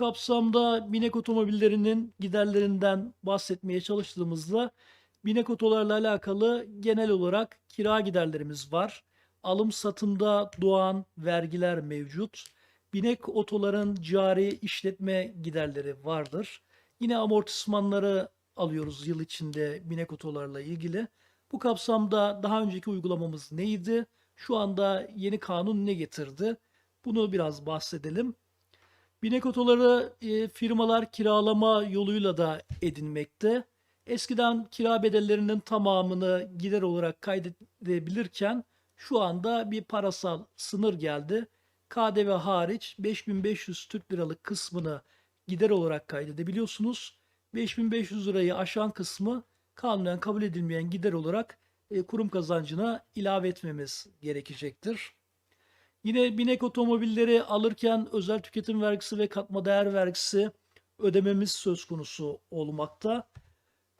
kapsamda binek otomobillerinin giderlerinden bahsetmeye çalıştığımızda binek otolarla alakalı genel olarak kira giderlerimiz var. Alım satımda doğan vergiler mevcut. Binek otoların cari işletme giderleri vardır. Yine amortismanları alıyoruz yıl içinde binek otolarla ilgili. Bu kapsamda daha önceki uygulamamız neydi? Şu anda yeni kanun ne getirdi? Bunu biraz bahsedelim. Binek otoları e, firmalar kiralama yoluyla da edinmekte. Eskiden kira bedellerinin tamamını gider olarak kaydedebilirken şu anda bir parasal sınır geldi. KDV hariç 5500 Türk liralık kısmını gider olarak kaydedebiliyorsunuz. 5500 lirayı aşan kısmı kanunen kabul edilmeyen gider olarak e, kurum kazancına ilave etmemiz gerekecektir. Yine binek otomobilleri alırken özel tüketim vergisi ve katma değer vergisi ödememiz söz konusu olmakta.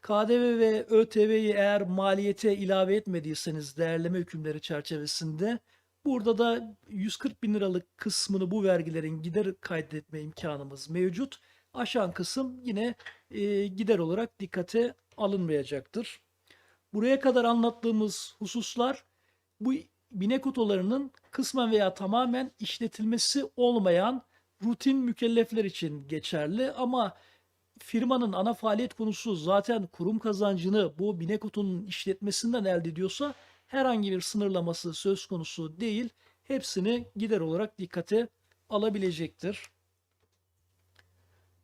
KDV ve ÖTV'yi eğer maliyete ilave etmediyseniz değerleme hükümleri çerçevesinde burada da 140 bin liralık kısmını bu vergilerin gider kaydetme imkanımız mevcut. Aşan kısım yine e, gider olarak dikkate alınmayacaktır. Buraya kadar anlattığımız hususlar bu binek otolarının kısmen veya tamamen işletilmesi olmayan rutin mükellefler için geçerli ama firmanın ana faaliyet konusu zaten kurum kazancını bu binek otonun işletmesinden elde ediyorsa herhangi bir sınırlaması söz konusu değil. Hepsini gider olarak dikkate alabilecektir.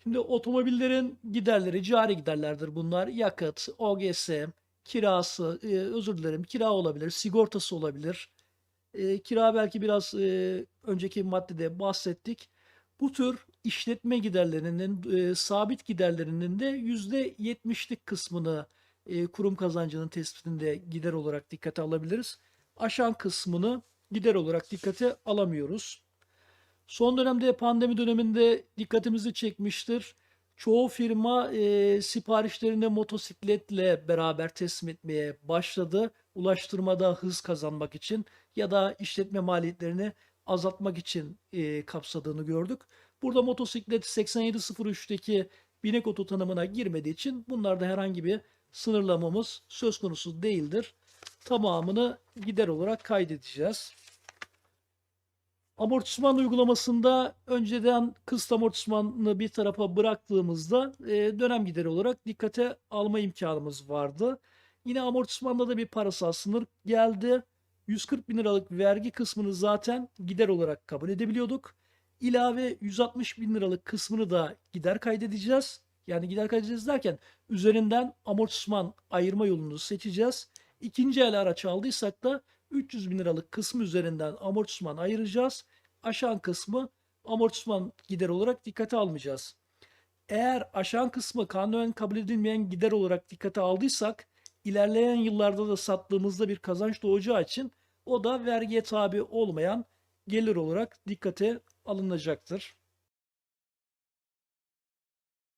Şimdi otomobillerin giderleri cari giderlerdir bunlar. Yakıt, OGS, kirası, e, özür dilerim kira olabilir, sigortası olabilir. E, kira belki biraz e, önceki maddede bahsettik. Bu tür işletme giderlerinin, e, sabit giderlerinin de %70'lik kısmını e, kurum kazancının tespitinde gider olarak dikkate alabiliriz. Aşan kısmını gider olarak dikkate alamıyoruz. Son dönemde pandemi döneminde dikkatimizi çekmiştir. Çoğu firma e, siparişlerini motosikletle beraber teslim etmeye başladı. Ulaştırmada hız kazanmak için ya da işletme maliyetlerini azaltmak için e, kapsadığını gördük. Burada motosiklet 8703'teki binek oto tanımına girmediği için bunlarda herhangi bir sınırlamamız söz konusu değildir. Tamamını gider olarak kaydedeceğiz. Amortisman uygulamasında önceden kısıt amortismanını bir tarafa bıraktığımızda e, dönem gideri olarak dikkate alma imkanımız vardı. Yine amortismanda da bir parasal sınır geldi. 140 bin liralık vergi kısmını zaten gider olarak kabul edebiliyorduk. İlave 160 bin liralık kısmını da gider kaydedeceğiz. Yani gider kaydedeceğiz derken üzerinden amortisman ayırma yolunu seçeceğiz. İkinci el araç aldıysak da 300 bin liralık kısmı üzerinden amortisman ayıracağız. Aşan kısmı amortisman gider olarak dikkate almayacağız. Eğer aşan kısmı kanunen kabul edilmeyen gider olarak dikkate aldıysak ilerleyen yıllarda da sattığımızda bir kazanç doğacağı için o da vergiye tabi olmayan gelir olarak dikkate alınacaktır.